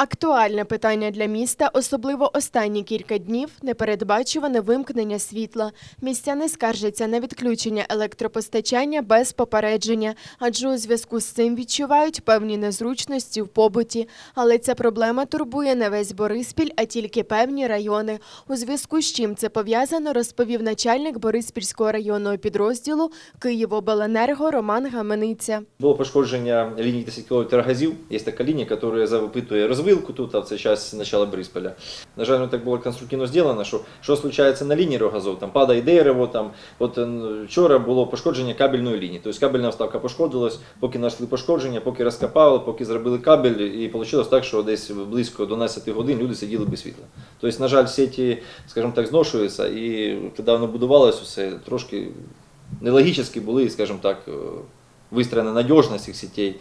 Актуальне питання для міста, особливо останні кілька днів, непередбачуване вимкнення світла. Містяни скаржаться на відключення електропостачання без попередження, адже у зв'язку з цим відчувають певні незручності в побуті. Але ця проблема турбує не весь Бориспіль, а тільки певні райони. У зв'язку з чим це пов'язано, розповів начальник Бориспільського районного підрозділу Київобленерго Роман Гамениця. Було пошкодження лінії 10 кВт газів. Є така лінія, яка запитує розвилку тут, а це час начала Брисполя. На жаль, так було конструктивно зроблено, що що случається на лінії рогазов, там падає дерево, там, от е, вчора було пошкодження кабельної лінії. Тобто кабельна вставка пошкодилась, поки знайшли пошкодження, поки розкопали, поки зробили кабель, і вийшло так, що десь близько 12 годин люди сиділи без світла. Тобто, на жаль, сеті, скажімо так, зношуються, і коли воно будувалося, все трошки нелогічні були, скажімо так, е, надежность надіжність сетей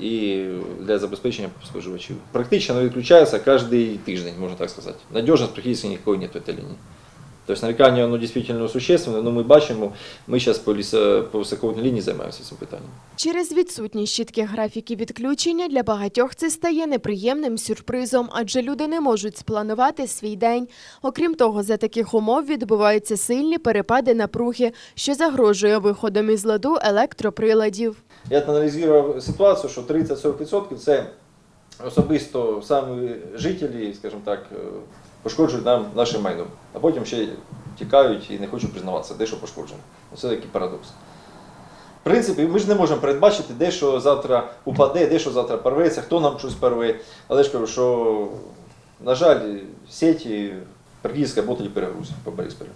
и для обеспечения споживачів. Практично она відключається кожен тиждень, можно так сказать. Надежность практически никакой нет в этой цієї лінії. Тобто нарікання воно дійсно существенне, але ми бачимо, ми зараз по, лісо, по високовольтній лінії займаємося цим питанням. Через відсутність чітких графіків відключення для багатьох це стає неприємним сюрпризом, адже люди не можуть спланувати свій день. Окрім того, за таких умов відбуваються сильні перепади напруги, що загрожує виходом із ладу електроприладів. Я аналізував ситуацію, що 30-40% це особисто самі жителі, скажімо так, пошкоджують нам наше майно, а потім ще тікають і не хочуть признаватися, де що пошкоджено. Це такий парадокс. В принципі, ми ж не можемо передбачити, де що завтра упаде, де що завтра порветься, хто нам щось порве. Але ж кажу, що, на жаль, сеті практично працюють перегрузи по Борисполю.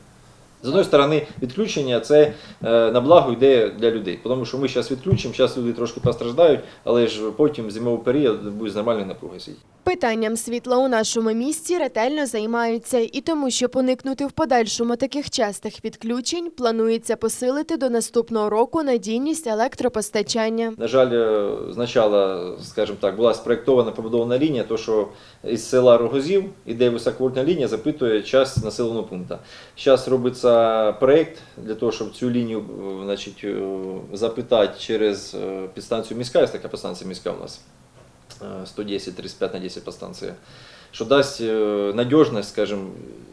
З однієї сторони, відключення це е, на благо йде для людей, тому що ми зараз відключимо, зараз люди трошки постраждають, але ж потім зимовий період буде з нормальною напругою сидіти. Питанням світла у нашому місті ретельно займаються, і тому, щоб уникнути в подальшому таких частих відключень, планується посилити до наступного року надійність електропостачання. На жаль, е, спочатку, скажімо так, була спроєктована побудована лінія, то що із села Рогозів іде високовольтна лінія, запитує час населеного пункту. Зараз робиться проєкт для того, щоб цю лінію е, значить, е, запитати через е, підстанцію міська, є така підстанція міська у нас. Е, 110, 35 на 10 підстанція, що дасть е, надіжність, скажімо,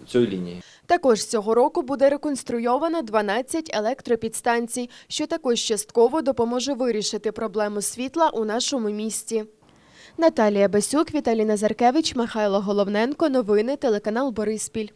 цієї лінії. Також цього року буде реконструйовано 12 електропідстанцій, що також частково допоможе вирішити проблему світла у нашому місті. Наталія Басюк, Віталій Назаркевич, Михайло Головненко. Новини телеканал Бориспіль.